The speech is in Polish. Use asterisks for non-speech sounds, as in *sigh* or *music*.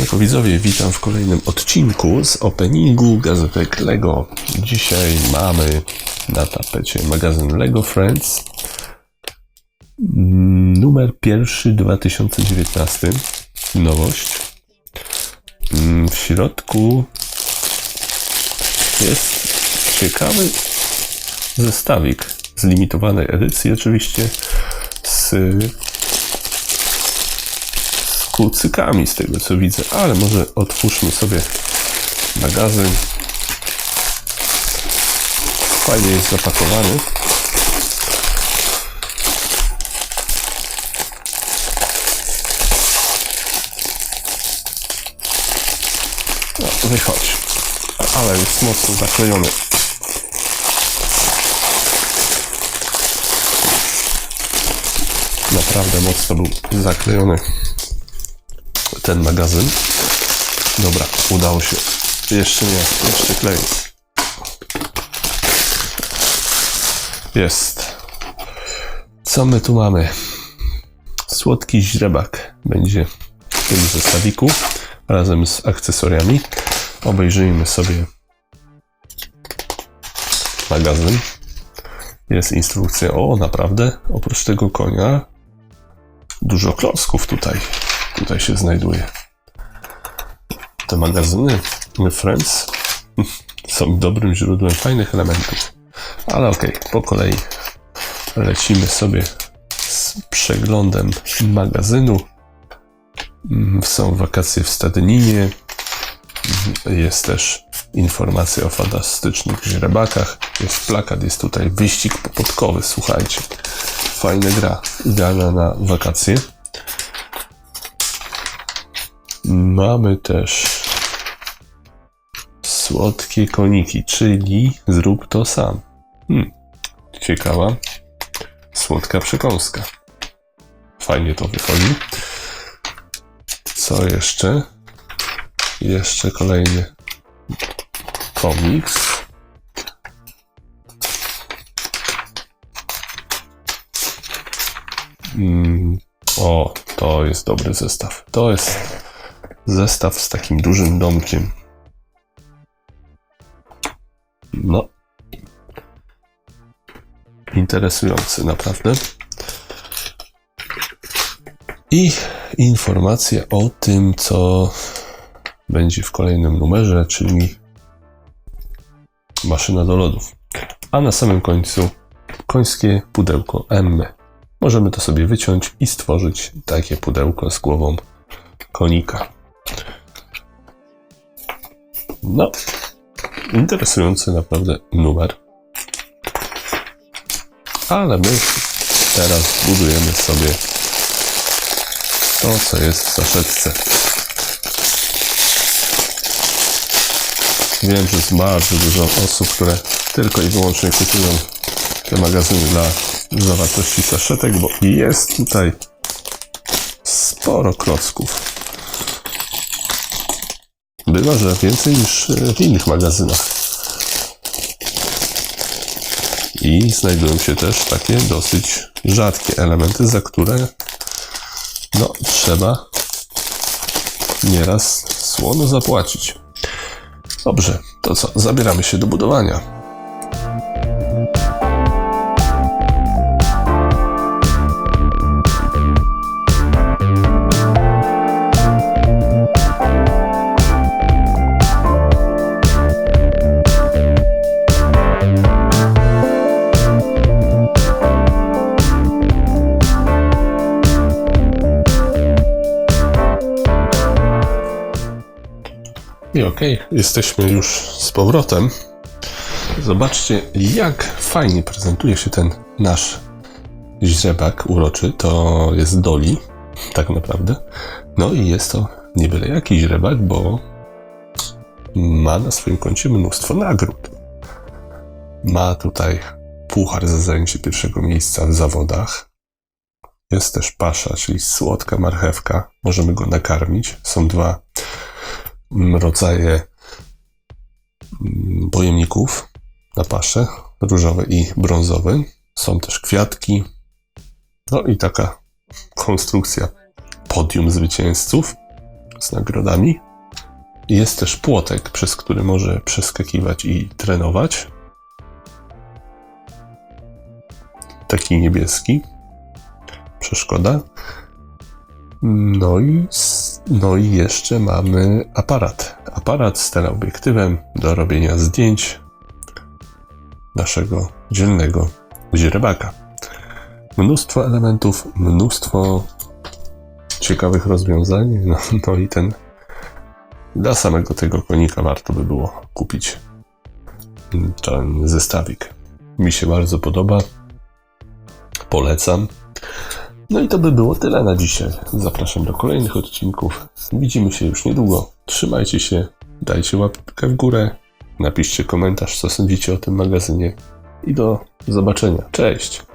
Siemanko widzowie, witam w kolejnym odcinku z openingu gazetek LEGO. Dzisiaj mamy na tapecie magazyn LEGO Friends numer pierwszy 2019, nowość. Mm, W środku jest ciekawy zestawik z limitowanej edycji oczywiście z kucykami z tego co widzę, ale może otwórzmy sobie magazyn. Fajnie jest zapakowany. No, wychodź. Ale jest mocno zaklejony. Naprawdę mocno był zaklejony ten magazyn. Dobra, udało się. Jeszcze nie, jeszcze klej. Jest. Co my tu mamy? Słodki źrebak będzie w tym zestawiku razem z akcesoriami. Obejrzyjmy sobie magazyn. Jest instrukcja. O, naprawdę, oprócz tego konia dużo klocków tutaj tutaj się znajduje. Te magazyny Friends *laughs* są dobrym źródłem fajnych elementów. Ale okej, okay, po kolei lecimy sobie z przeglądem magazynu. Są wakacje w Stadyninie. Jest też informacja o fantastycznych źrebakach. Jest plakat, jest tutaj wyścig popotkowy. Słuchajcie, fajna gra, idealna na wakacje. Mamy też słodkie koniki, czyli zrób to sam. Hmm. Ciekawa, słodka przekąska. Fajnie to wychodzi. Co jeszcze? Jeszcze kolejny komiks. Mm. O, to jest dobry zestaw. To jest zestaw z takim dużym domkiem. No. Interesujący, naprawdę. I informacja o tym, co będzie w kolejnym numerze, czyli maszyna do lodów. A na samym końcu końskie pudełko M. Możemy to sobie wyciąć i stworzyć takie pudełko z głową konika. No, interesujący naprawdę numer. Ale my teraz budujemy sobie to, co jest w saszetce. Wiem, że jest bardzo dużo osób, które tylko i wyłącznie kupują te magazyny dla zawartości saszetek, bo jest tutaj sporo klocków. Bywa, że więcej niż w innych magazynach. I znajdują się też takie dosyć rzadkie elementy, za które no, trzeba nieraz słono zapłacić. Dobrze, to co? Zabieramy się do budowania. I okej, okay, jesteśmy już z powrotem. Zobaczcie, jak fajnie prezentuje się ten nasz źrebak uroczy. To jest Doli, tak naprawdę. No i jest to nie byle jaki źrebak, bo ma na swoim koncie mnóstwo nagród. Ma tutaj puchar za zajęcie pierwszego miejsca w zawodach. Jest też pasza, czyli słodka marchewka. Możemy go nakarmić. Są dwa rodzaje pojemników na paszę, różowy i brązowy. Są też kwiatki. No i taka konstrukcja podium zwycięzców. z nagrodami. Jest też płotek, przez który może przeskakiwać i trenować. Taki niebieski. Przeszkoda. No i, no i jeszcze mamy aparat. Aparat z teleobiektywem do robienia zdjęć naszego dzielnego źrebaka. Mnóstwo elementów, mnóstwo ciekawych rozwiązań. No, no i ten dla samego tego konika warto by było kupić ten zestawik. Mi się bardzo podoba. Polecam. No i to by było tyle na dzisiaj. Zapraszam do kolejnych odcinków. Widzimy się już niedługo. Trzymajcie się, dajcie łapkę w górę, napiszcie komentarz, co sądzicie o tym magazynie i do zobaczenia. Cześć!